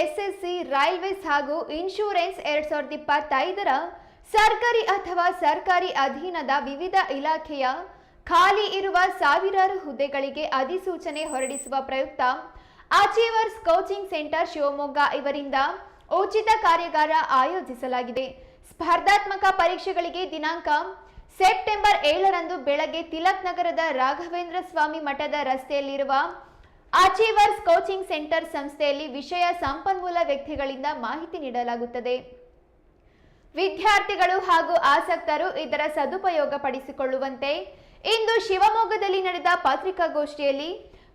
SSC, railways ಹಾಗೂ insurance ಎರಡ್ ಸಾವಿರದ ಇಪ್ಪತ್ತೈದರ ಸರ್ಕಾರಿ ಅಥವಾ ಸರ್ಕಾರಿ ಅಧೀನದ ವಿವಿಧ ಇಲಾಖೆಯ ಖಾಲಿ ಇರುವ ಸಾವಿರಾರು ಹುದ್ದೆಗಳಿಗೆ ಅಧಿಸೂಚನೆ ಹೊರಡಿಸುವ ಪ್ರಯುಕ್ತ ಅಚೀವರ್ಸ್ ಕೋಚಿಂಗ್ ಸೆಂಟರ್ ಶಿವಮೊಗ್ಗ ಇವರಿಂದ ಉಚಿತ ಕಾರ್ಯಾಗಾರ ಆಯೋಜಿಸಲಾಗಿದೆ. ಸ್ಪರ್ಧಾತ್ಮಕ ಪರೀಕ್ಷೆಗಳಿಗೆ ದಿನಾಂಕ ಸೆಪ್ಟೆಂಬರ್ ಏಳರಂದು ಬೆಳಗ್ಗೆ ತಿಲಕ್ ನಗರದ ರಾಘವೇಂದ್ರ ಸ್ವಾಮಿ ಮಠದ ರಸ್ತೆಯಲ್ಲಿರುವ ಅಚೀವರ್ಸ್ ಕೋಚಿಂಗ್ ಸೆಂಟರ್ ಸಂಸ್ಥೆಯಲ್ಲಿ ವಿಷಯ ಸಂಪನ್ಮೂಲ ವ್ಯಕ್ತಿಗಳಿಂದ ಮಾಹಿತಿ ನೀಡಲಾಗುತ್ತದೆ. ವಿದ್ಯಾರ್ಥಿಗಳು ಹಾಗೂ ಆಸಕ್ತರು ಇದರ ಸದುಪಯೋಗ ಪಡಿಸಿಕೊಳ್ಳುವಂತೆ ಇಂದು ಶಿವಮೊಗ್ಗದಲ್ಲಿ ನಡೆದ ಪತ್ರಿಕಾಗೋಷ್ಠಿಯಲ್ಲಿ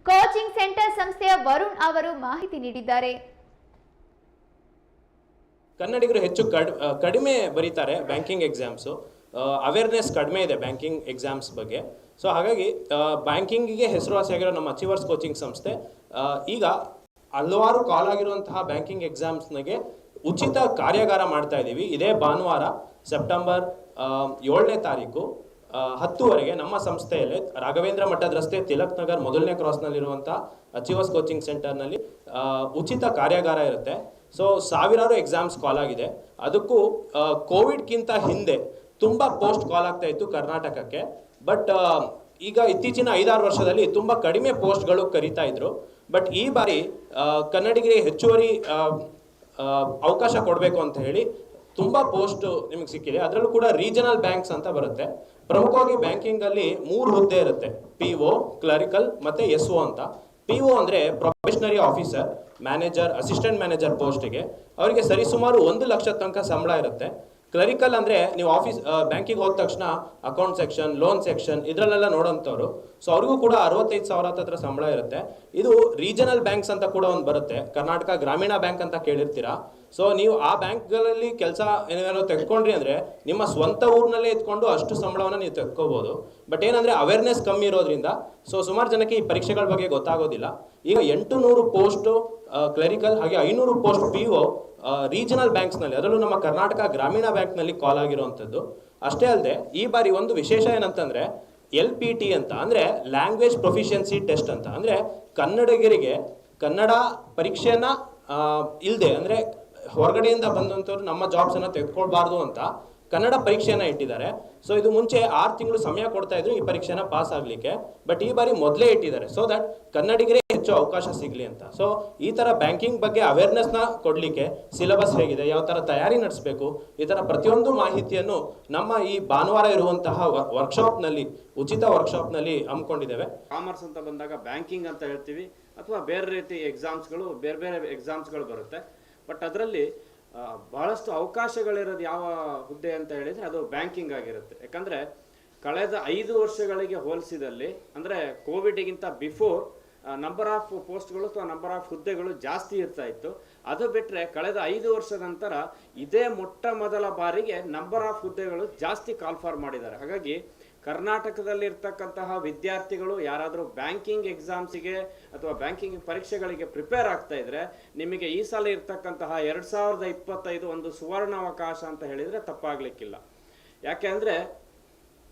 ಕೋಚಿಂಗ್ ಸೆಂಟರ್ ಸಂಸ್ಥೆಯ ವರುಣ್ ಅವರು ಮಾಹಿತಿ ನೀಡಿದ್ದಾರೆ. ಕನ್ನಡಿಗರು ಹೆಚ್ಚು ಕಡಿಮೆ ಬರೀತಾರೆ ಬ್ಯಾಂಕಿಂಗ್ ಎಕ್ಸಾಮ್ಸು. ಅವೇರ್ನೆಸ್ ಕಡಿಮೆ ಇದೆ ಬ್ಯಾಂಕಿಂಗ್ ಎಕ್ಸಾಮ್ಸ್ ಬಗ್ಗೆ. ಸೊ ಹಾಗಾಗಿ ಬ್ಯಾಂಕಿಂಗಿಗೆ ಹೆಸರುವಾಸಿಯಾಗಿರೋ ನಮ್ಮ ಅಚೀವರ್ಸ್ ಕೋಚಿಂಗ್ ಸಂಸ್ಥೆ ಈಗ ಹಲವಾರು ಕಾಲ್ ಆಗಿರುವಂತಹ ಬ್ಯಾಂಕಿಂಗ್ ಎಕ್ಸಾಮ್ಸ್ನಾಗೆ ಉಚಿತ ಕಾರ್ಯಾಗಾರ ಮಾಡ್ತಾ ಇದ್ದೀವಿ ಇದೇ ಭಾನುವಾರ ಸೆಪ್ಟೆಂಬರ್ ಏಳನೇ ತಾರೀಕು ಹತ್ತುವರೆಗೆ ನಮ್ಮ ಸಂಸ್ಥೆಯಲ್ಲಿ ರಾಘವೇಂದ್ರ ಮಠದ ರಸ್ತೆ ತಿಲಕ್ ನಗರ್ ಮೊದಲನೇ ಕ್ರಾಸ್ನಲ್ಲಿರುವಂಥ ಅಚೀವರ್ಸ್ ಕೋಚಿಂಗ್ ಸೆಂಟರ್ನಲ್ಲಿ ಉಚಿತ ಕಾರ್ಯಾಗಾರ ಇರುತ್ತೆ. ಸೊ ಸಾವಿರಾರು ಎಕ್ಸಾಮ್ಸ್ ಕಾಲ್ ಆಗಿದೆ. ಅದಕ್ಕೂ ಕೋವಿಡ್ಗಿಂತ ಹಿಂದೆ ತುಂಬ ಪೋಸ್ಟ್ ಕಾಲ್ ಆಗ್ತಾ ಇತ್ತು ಕರ್ನಾಟಕಕ್ಕೆ. ಬಟ್ ಈಗ ಇತ್ತೀಚಿನ ಐದಾರು ವರ್ಷದಲ್ಲಿ ತುಂಬಾ ಕಡಿಮೆ ಪೋಸ್ಟ್ಗಳು ಕರೀತಾ ಇದ್ರು. ಬಟ್ ಈ ಬಾರಿ ಕನ್ನಡಿಗರಿಗೆ ಹೆಚ್ಚುವರಿ ಅವಕಾಶ ಕೊಡಬೇಕು ಅಂತ ಹೇಳಿ ತುಂಬಾ ಪೋಸ್ಟ್ ನಿಮಗೆ ಸಿಕ್ಕಿದೆ. ಅದರಲ್ಲೂ ಕೂಡ ರೀಜನಲ್ ಬ್ಯಾಂಕ್ಸ್ ಅಂತ ಬರುತ್ತೆ. ಪ್ರಮುಖವಾಗಿ ಬ್ಯಾಂಕಿಂಗ್ ಅಲ್ಲಿ ಮೂರು ಹುದ್ದೆ ಇರುತ್ತೆ. ಪಿ ಒ ಕ್ಲರಿಕಲ್ ಮತ್ತೆ ಎಸ್ ಒ ಅಂತ. ಪಿ ಒ ಅಂದ್ರೆ probationary officer manager assistant manager ಪೋಸ್ಟ್ಗೆ ಅವರಿಗೆ ಸರಿಸುಮಾರು ಒಂದು ಲಕ್ಷ ತನಕ ಸಂಬಳ ಇರುತ್ತೆ. ಕ್ಲರಿಕಲ್ ಅಂದ್ರೆ ನೀವು ಆಫೀಸ್ ಬ್ಯಾಂಕಿಗೆ ಹೋದ ತಕ್ಷಣ ಅಕೌಂಟ್ ಸೆಕ್ಷನ್ ಲೋನ್ ಸೆಕ್ಷನ್ ಇದರಲ್ಲೆಲ್ಲ ನೋಡೋಂಥವ್ರು. ಸೊ ಅವ್ರಿಗೂ ಕೂಡ ಅರವತ್ತೈದು ಸಾವಿರ ಹತ್ರ ಸಂಬಳ ಇರುತ್ತೆ. ಇದು ರೀಜನಲ್ ಬ್ಯಾಂಕ್ಸ್ ಅಂತ ಕೂಡ ಒಂದು ಬರುತ್ತೆ. ಕರ್ನಾಟಕ ಗ್ರಾಮೀಣ ಬ್ಯಾಂಕ್ ಅಂತ ಕೇಳಿರ್ತೀರಾ? ಸೊ ನೀವು ಆ ಬ್ಯಾಂಕ್ಗಳಲ್ಲಿ ಕೆಲಸ ಏನೇನೋ ತೆಕ್ಕೊಂಡ್ರಿ ಅಂದರೆ ನಿಮ್ಮ ಸ್ವಂತ ಊರಿನಲ್ಲೇ ಇದ್ಕೊಂಡು ಅಷ್ಟು ಸಂಬಳವನ್ನು ನೀವು ತೆಕ್ಕೋಬೋದು ಬಟ್ ಏನಂದರೆ ಅವೇರ್ನೆಸ್ ಕಮ್ಮಿ ಇರೋದ್ರಿಂದ ಸೊ ಸುಮಾರು ಜನಕ್ಕೆ ಈ ಪರೀಕ್ಷೆಗಳ ಬಗ್ಗೆ ಗೊತ್ತಾಗೋದಿಲ್ಲ. ಈಗ ಎಂಟು ನೂರು ಪೋಸ್ಟು ಕ್ಲರಿಕಲ್ ಹಾಗೆ ಐನೂರು ಪೋಸ್ಟ್ ಪಿ ಒ ರೀಜನಲ್ ಬ್ಯಾಂಕ್ಸ್ನಲ್ಲಿ ಅದರಲ್ಲೂ ನಮ್ಮ ಕರ್ನಾಟಕ ಗ್ರಾಮೀಣ ಬ್ಯಾಂಕ್ನಲ್ಲಿ ಕಾಲ್ ಆಗಿರುವಂಥದ್ದು. ಅಷ್ಟೇ ಅಲ್ಲದೆ ಈ ಬಾರಿ ಒಂದು ವಿಶೇಷ ಏನಂತಂದರೆ ಎಲ್ ಪಿ ಟಿ ಅಂತ, ಅಂದರೆ ಲ್ಯಾಂಗ್ವೇಜ್ ಪ್ರೊಫಿಷಿಯನ್ಸಿ ಟೆಸ್ಟ್ ಅಂತ. ಅಂದರೆ ಕನ್ನಡಿಗರಿಗೆ ಕನ್ನಡ ಪರೀಕ್ಷೆಯನ್ನ ಇಲ್ಲದೆ ಅಂದ್ರೆ ಹೊರಗಡೆಯಿಂದ ಬಂದಂಥವ್ರು ನಮ್ಮ ಜಾಬ್ಸ್ ಅನ್ನ ತೆಗೆದುಕೊಳ್ಬಾರ್ದು ಅಂತ ಕನ್ನಡ ಪರೀಕ್ಷೆಯನ್ನ ಇಟ್ಟಿದ್ದಾರೆ. ಸೊ ಇದು ಮುಂಚೆ ಆರು ತಿಂಗಳು ಸಮಯ ಕೊಡ್ತಾ ಇದ್ರು, ಈ ಪರೀಕ್ಷೆನ ಪಾಸ್ ಆಗ್ಲಿಕ್ಕೆ. ಬಟ್ ಈ ಬಾರಿ ಮೊದಲೇ ಇಟ್ಟಿದ್ದಾರೆ. ಸೊ ದಟ್ ಕನ್ನಡಿಗರೇ ಹೆಚ್ಚು ಅವಕಾಶ ಸಿಗ್ಲಿ ಅಂತ. ಸೊ ಈ ತರ ಬ್ಯಾಂಕಿಂಗ್ ಬಗ್ಗೆ ಅವೇರ್ನೆಸ್ನ ಕೊಡ್ಲಿಕ್ಕೆ ಸಿಲೆಬಸ್ ಹೇಗಿದೆ, ಯಾವ ತರ ತಯಾರಿ ನಡೆಸಬೇಕು, ಈ ತರ ಪ್ರತಿಯೊಂದು ಮಾಹಿತಿಯನ್ನು ನಮ್ಮ ಈ ಭಾನುವಾರ ಇರುವಂತಹ ವರ್ಕ್ಶಾಪ್ನಲ್ಲಿ, ಉಚಿತ ವರ್ಕ್ಶಾಪ್ನಲ್ಲಿ ಹಮ್ಮಿಕೊಂಡಿದ್ದೇವೆ. ಕಾಮರ್ಸ್ ಅಂತ ಬಂದಾಗ ಬ್ಯಾಂಕಿಂಗ್ ಅಂತ ಹೇಳ್ತೀವಿ, ಅಥವಾ ಬೇರೆ ರೀತಿ ಎಕ್ಸಾಮ್ಸ್ಗಳು ಬೇರೆ ಬೇರೆ ಎಕ್ಸಾಮ್ಸ್ಗಳು ಬರುತ್ತೆ. ಬಟ್ ಅದರಲ್ಲಿ ಬಹಳಷ್ಟು ಅವಕಾಶಗಳಿರೋದು ಯಾವ ಹುದ್ದೆ ಅಂತ ಹೇಳಿದರೆ ಅದು ಬ್ಯಾಂಕಿಂಗ್ ಆಗಿರುತ್ತೆ. ಯಾಕಂದರೆ, ಕಳೆದ ಐದು ವರ್ಷಗಳಿಗೆ ಹೋಲಿಸಿದಲ್ಲಿ, ಅಂದರೆ ಕೋವಿಡ್ಗಿಂತ ಬಿಫೋರ್ ನಂಬರ್ ಆಫ್ ಪೋಸ್ಟ್ಗಳು ಅಥವಾ ನಂಬರ್ ಆಫ್ ಹುದ್ದೆಗಳು ಜಾಸ್ತಿ ಇರ್ತಾ ಇತ್ತು. ಅದು ಬಿಟ್ಟರೆ ಕಳೆದ ಐದು ವರ್ಷದ ನಂತರ ಇದೇ ಮೊಟ್ಟ ಮೊದಲ ಬಾರಿಗೆ ನಂಬರ್ ಆಫ್ ಹುದ್ದೆಗಳು ಜಾಸ್ತಿ ಕಾಲ್ಫಾರ್ ಮಾಡಿದ್ದಾರೆ. ಹಾಗಾಗಿ ಕರ್ನಾಟಕದಲ್ಲಿ ಇರ್ತಕ್ಕಂತಹ ವಿದ್ಯಾರ್ಥಿಗಳು ಯಾರಾದರೂ ಬ್ಯಾಂಕಿಂಗ್ ಎಕ್ಸಾಮ್ಸಿಗೆ ಅಥವಾ ಬ್ಯಾಂಕಿಂಗ್ ಪರೀಕ್ಷೆಗಳಿಗೆ ಪ್ರಿಪೇರ್ ಆಗ್ತಾ ಇದ್ರೆ ನಿಮಗೆ ಈ ಸಲ ಇರ್ತಕ್ಕಂತಹ ಎರಡು ಸಾವಿರದ ಇಪ್ಪತ್ತೈದು ಒಂದು ಸುವರ್ಣಾವಕಾಶ ಅಂತ ಹೇಳಿದರೆ ತಪ್ಪಾಗಲಿಕ್ಕಿಲ್ಲ. ಯಾಕೆ ಅಂದರೆ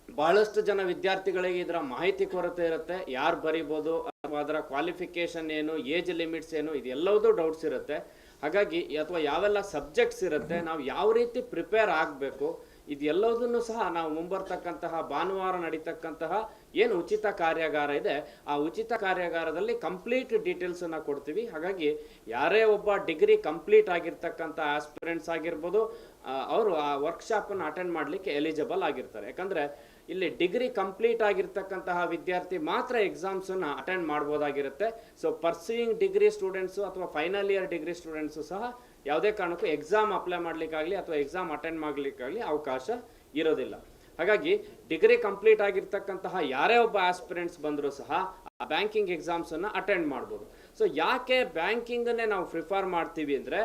ಬಹಳಷ್ಟು ಜನ ವಿದ್ಯಾರ್ಥಿಗಳಿಗೆ ಇದರ ಮಾಹಿತಿ ಕೊರತೆ ಇರುತ್ತೆ, ಯಾರು ಬರಿಬೋದು, ಅಥವಾ ಅದರ ಕ್ವಾಲಿಫಿಕೇಶನ್ ಏನು ಏಜ್ ಲಿಮಿಟ್ಸ್ ಏನು ಇದೆಲ್ಲವೂ ಡೌಟ್ಸ್ ಇರುತ್ತೆ. ಹಾಗಾಗಿ ಅಥವಾ ಯಾವೆಲ್ಲ ಸಬ್ಜೆಕ್ಟ್ಸ್ ಇರುತ್ತೆ, ನಾವು ಯಾವ ರೀತಿ ಪ್ರಿಪೇರ್ ಆಗಬೇಕು ಇದೆಲ್ಲದನ್ನು ಸಹ ನಾವು ಮುಂಬರ್ತಕ್ಕಂತಹ ಭಾನುವಾರ ನಡೀತಕ್ಕಂತಹ ಏನು ಉಚಿತ ಕಾರ್ಯಾಗಾರ ಇದೆ, ಆ ಉಚಿತ ಕಾರ್ಯಾಗಾರದಲ್ಲಿ ಕಂಪ್ಲೀಟ್ ಡೀಟೇಲ್ಸನ್ನು ಕೊಡ್ತೀವಿ. ಹಾಗಾಗಿ ಯಾರೇ ಒಬ್ಬ ಡಿಗ್ರಿ ಕಂಪ್ಲೀಟ್ ಆಗಿರ್ತಕ್ಕಂಥ ಆಸ್ಪಿರೆಂಟ್ಸ್ ಆಗಿರ್ಬೋದು ಅವರು ಆ ವರ್ಕ್ಶಾಪ್ ಅನ್ನು ಅಟೆಂಡ್ ಮಾಡಲಿಕ್ಕೆ ಎಲಿಜಿಬಲ್ ಆಗಿರ್ತಾರೆ. ಯಾಕಂದ್ರೆ ಇಲ್ಲಿ ಡಿಗ್ರಿ ಕಂಪ್ಲೀಟ್ ಆಗಿರ್ತಕ್ಕಂತಹ ವಿದ್ಯಾರ್ಥಿ ಮಾತ್ರ ಎಕ್ಸಾಮ್ಸ್ ಅನ್ನ ಅಟೆಂಡ್ ಮಾಡ್ಬೋದಾಗಿರುತ್ತೆ. ಸೊ ಪರ್ಸೂಯಿಂಗ್ ಡಿಗ್ರಿ ಸ್ಟೂಡೆಂಟ್ಸು ಅಥವಾ ಫೈನಲ್ ಇಯರ್ ಡಿಗ್ರಿ ಸ್ಟೂಡೆಂಟ್ಸು ಸಹ ಯಾವುದೇ ಕಾರಣಕ್ಕೂ ಎಕ್ಸಾಮ್ ಅಪ್ಲೈ ಮಾಡಲಿಕ್ಕಾಗಲಿ ಅಥವಾ ಎಕ್ಸಾಮ್ ಅಟೆಂಡ್ ಮಾಡಲಿಕ್ಕಾಗಲಿ ಅವಕಾಶ ಇರೋದಿಲ್ಲ. ಹಾಗಾಗಿ ಡಿಗ್ರಿ ಕಂಪ್ಲೀಟ್ ಆಗಿರ್ತಕ್ಕಂತಹ ಯಾರೇ ಒಬ್ಬ ಆಸ್ಪಿರೆಂಟ್ಸ್ ಬಂದರೂ ಸಹ ಆ ಬ್ಯಾಂಕಿಂಗ್ ಎಕ್ಸಾಮ್ಸನ್ನು ಅಟೆಂಡ್ ಮಾಡ್ಬೋದು. ಸೊ ಯಾಕೆ ಬ್ಯಾಂಕಿಂಗನ್ನೇ ನಾವು ಪ್ರಿಫರ್ ಮಾಡ್ತೀವಿ ಅಂದರೆ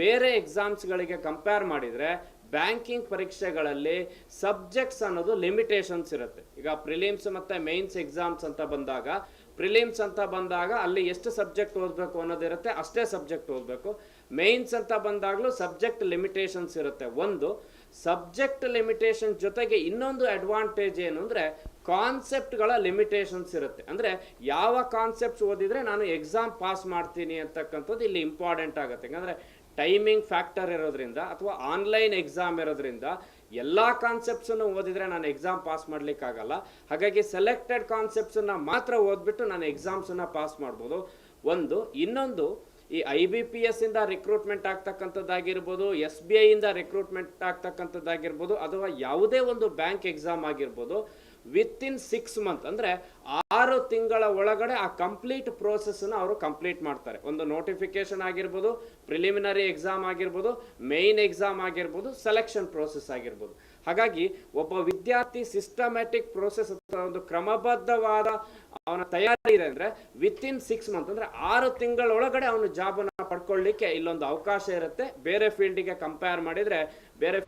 ಬೇರೆ ಎಕ್ಸಾಮ್ಸ್ಗಳಿಗೆ ಕಂಪೇರ್ ಮಾಡಿದರೆ ಬ್ಯಾಂಕಿಂಗ್ ಪರೀಕ್ಷೆಗಳಲ್ಲಿ ಸಬ್ಜೆಕ್ಟ್ಸ್ ಅನ್ನೋದು ಲಿಮಿಟೇಷನ್ಸ್ ಇರುತ್ತೆ. ಈಗ ಪ್ರಿಲಿಮ್ಸ್ ಮತ್ತು ಮೇನ್ಸ್ ಎಕ್ಸಾಮ್ಸ್ ಅಂತ ಬಂದಾಗ ಪ್ರಿಲಿಮ್ಸ್ ಅಂತ ಬಂದಾಗ ಅಲ್ಲಿ ಎಷ್ಟು ಸಬ್ಜೆಕ್ಟ್ ಓದಬೇಕು ಅನ್ನೋದಿರುತ್ತೆ ಅಷ್ಟೇ ಸಬ್ಜೆಕ್ಟ್ ಓದಬೇಕು. ಮೇನ್ಸ್ ಅಂತ ಬಂದಾಗಲೂ ಸಬ್ಜೆಕ್ಟ್ ಲಿಮಿಟೇಷನ್ಸ್ ಇರುತ್ತೆ. ಒಂದು, ಸಬ್ಜೆಕ್ಟ್ ಲಿಮಿಟೇಷನ್ ಜೊತೆಗೆ ಇನ್ನೊಂದು ಅಡ್ವಾಂಟೇಜ್ ಏನು ಅಂದರೆ ಕಾನ್ಸೆಪ್ಟ್ಗಳ ಲಿಮಿಟೇಷನ್ಸ್ ಇರುತ್ತೆ. ಅಂದರೆ ಯಾವ ಕಾನ್ಸೆಪ್ಟ್ಸ್ ಓದಿದರೆ ನಾನು ಎಕ್ಸಾಮ್ ಪಾಸ್ ಮಾಡ್ತೀನಿ ಅಂತಕ್ಕಂಥದ್ದು ಇಲ್ಲಿ ಇಂಪಾರ್ಟೆಂಟ್ ಆಗುತ್ತೆ. ಯಾಕಂದರೆ ಟೈಮಿಂಗ್ ಫ್ಯಾಕ್ಟರ್ ಇರೋದ್ರಿಂದ ಅಥವಾ ಆನ್ಲೈನ್ ಎಕ್ಸಾಮ್ ಇರೋದ್ರಿಂದ ಎಲ್ಲ ಕಾನ್ಸೆಪ್ಟ್ಸನ್ನು ಓದಿದ್ರೆ ನಾನು ಎಕ್ಸಾಮ್ ಪಾಸ್ ಮಾಡ್ಲಿಕ್ಕಾಗಲ್ಲ. ಹಾಗಾಗಿ ಸೆಲೆಕ್ಟೆಡ್ ಕಾನ್ಸೆಪ್ಟ್ಸನ್ನು ಮಾತ್ರ ಓದ್ಬಿಟ್ಟು ನಾನು ಎಕ್ಸಾಮ್ಸನ್ನು ಪಾಸ್ ಮಾಡ್ಬೋದು. ಒಂದು, ಇನ್ನೊಂದು, ಈ ಐ ಬಿ ಪಿ ಎಸ್ ಇಂದ ರಿಕ್ರೂಟ್ಮೆಂಟ್ ಆಗ್ತಕ್ಕಂಥದ್ದಾಗಿರ್ಬೋದು ಎಸ್ ಬಿ ಐ ಇಂದ ರಿಕ್ರೂಟ್ಮೆಂಟ್ ಆಗ್ತಕ್ಕಂಥದ್ದಾಗಿರ್ಬೋದು, ಅಥವಾ ಯಾವುದೇ ಒಂದು ಬ್ಯಾಂಕ್ ಎಕ್ಸಾಮ್ ಆಗಿರ್ಬೋದು ವಿತ್ ಇನ್ ಸಿಕ್ಸ್ ಮಂತ್ ಅಂದ್ರೆ ಆರು ತಿಂಗಳ ಒಳಗಡೆ ಆ ಕಂಪ್ಲೀಟ್ ಪ್ರೋಸೆಸ್ನ ಅವರು ಕಂಪ್ಲೀಟ್ ಮಾಡ್ತಾರೆ. ಒಂದು ನೋಟಿಫಿಕೇಶನ್ ಆಗಿರ್ಬೋದು ಪ್ರಿಲಿಮಿನರಿ ಎಕ್ಸಾಮ್ ಆಗಿರ್ಬೋದು ಮೇಯ್ನ್ ಎಕ್ಸಾಮ್ ಆಗಿರ್ಬೋದು ಸೆಲೆಕ್ಷನ್ ಪ್ರೋಸೆಸ್ ಆಗಿರ್ಬೋದು. ಹಾಗಾಗಿ ಒಬ್ಬ ವಿದ್ಯಾರ್ಥಿ ಸಿಸ್ಟಮ್ಯಾಟಿಕ್ ಪ್ರೋಸೆಸ್ ಒಂದು ಕ್ರಮಬದ್ಧವಾದ ಅವನ ತಯಾರಿ ಇದೆ ಅಂದ್ರೆ ವಿತ್ ಇನ್ ಸಿಕ್ಸ್ ಮಂತ್ ಅಂದ್ರೆ ಆರು ತಿಂಗಳೊಳಗಡೆ ಅವನು ಜಾಬ್ ಅನ್ನ ಪಡ್ಕೊಳ್ಳಿಕ್ಕೆ ಇಲ್ಲೊಂದು ಅವಕಾಶ ಇರುತ್ತೆ. ಬೇರೆ ಫೀಲ್ಡಿಗೆ ಕಂಪೇರ್ ಮಾಡಿದ್ರೆ ಬೇರೆ